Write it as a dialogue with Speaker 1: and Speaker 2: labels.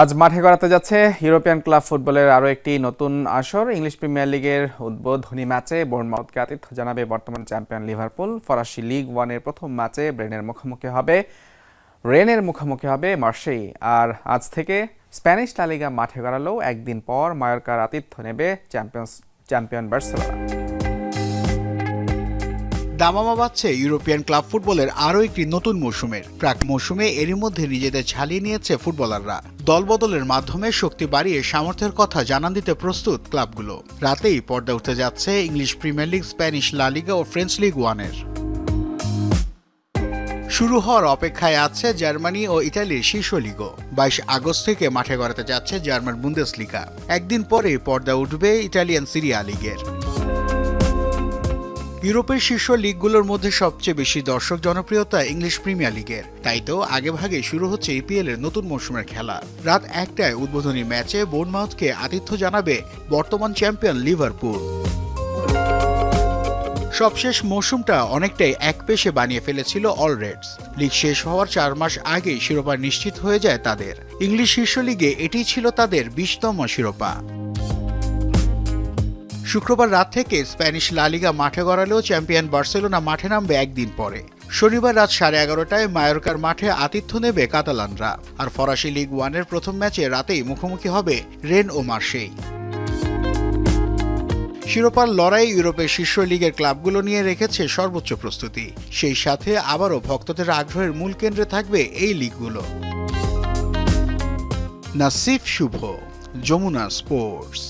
Speaker 1: আজ মাঠে গড়াতে যাচ্ছে ইউরোপিয়ান ক্লাব ফুটবলের আরও একটি নতুন আসর। ইংলিশ প্রিমিয়ার লিগের উদ্বোধনী ম্যাচে বোর্নমাউথকে আতিথ্য জানাবে বর্তমান চ্যাম্পিয়ন লিভারপুল। ফরাসি লিগ ওয়ানের প্রথম ম্যাচে ব্রেনের মুখোমুখি হবে, রেনের মুখোমুখি হবে মার্সেই আর আজ থেকে স্প্যানিশ লালিগা মাঠে গড়ালেও একদিন পর মায়োরকার আতিথ্য নেবে চ্যাম্পিয়ন্স, চ্যাম্পিয়ন বার্সেলোনা।
Speaker 2: দামামা বাড়ছে ইউরোপিয়ান ক্লাব ফুটবলের আরও একটি নতুন মৌসুমের। প্রাক মৌসুমে এরই মধ্যে নিজেদের ঝালিয়ে নিয়েছে ফুটবলাররা। দলবদলের মাধ্যমে শক্তি বাড়িয়ে সামর্থ্যের কথা জানান দিতে প্রস্তুত ক্লাবগুলো। রাতেই পর্দা উঠতে যাচ্ছে English premier league, Spanish La Liga ও ফ্রেঞ্চ লিগ ওয়ানের। শুরু হওয়ার অপেক্ষায় আছে জার্মানি ও ইতালির শীর্ষ লিগও। বাইশ আগস্ট থেকে মাঠে গড়াতে যাচ্ছে জার্মান বুন্দেস লিগা একদিন পরে পর্দা উঠবে ইটালিয়ান সিরিয়া লিগের। ইউরোপের শীর্ষ লিগগুলোর মধ্যে সবচেয়ে বেশি দর্শক জনপ্রিয়তা ইংলিশ প্রিমিয়ার লিগের। তাই তো আগেভাগে শুরু হচ্ছে ইপিএল এর নতুন মৌসুমের খেলা। রাত একটায় উদ্বোধনী ম্যাচে বোর্নমাউথকে আতিথ্য জানাবে বর্তমান চ্যাম্পিয়ন লিভারপুল। সবশেষ মৌসুমটা অনেকটাই এক পেশে বানিয়ে ফেলেছিল অল রেডস। লিগ শেষ হওয়ার চার মাস আগেই শিরোপা নিশ্চিত হয়ে যায় তাদের। ইংলিশ শীর্ষ লিগে এটিই ছিল তাদের বিশতম শিরোপা। শুক্রবার রাত থেকে স্প্যানিশ লালিগা মাঠে গড়ালেও চ্যাম্পিয়ন বার্সেলোনা মাঠে নামবে একদিন পরে। শনিবার রাত সাড়ে এগারোটায় মায়োরকার মাঠে আতিথ্য নেবে কাতালানরা। আর ফরাসি লিগ ওয়ানের প্রথম ম্যাচে রাতেই মুখোমুখি হবে রেন ও মার্সেই শিরোপার লড়াই ইউরোপের শীর্ষ লিগের ক্লাবগুলো নিয়ে রেখেছে সর্বোচ্চ প্রস্তুতি। সেই সাথে আবারও ভক্তদের আগ্রহের মূল কেন্দ্রে থাকবে এই লিগগুলো। নাসিফ শুভ, যমুনা স্পোর্টস।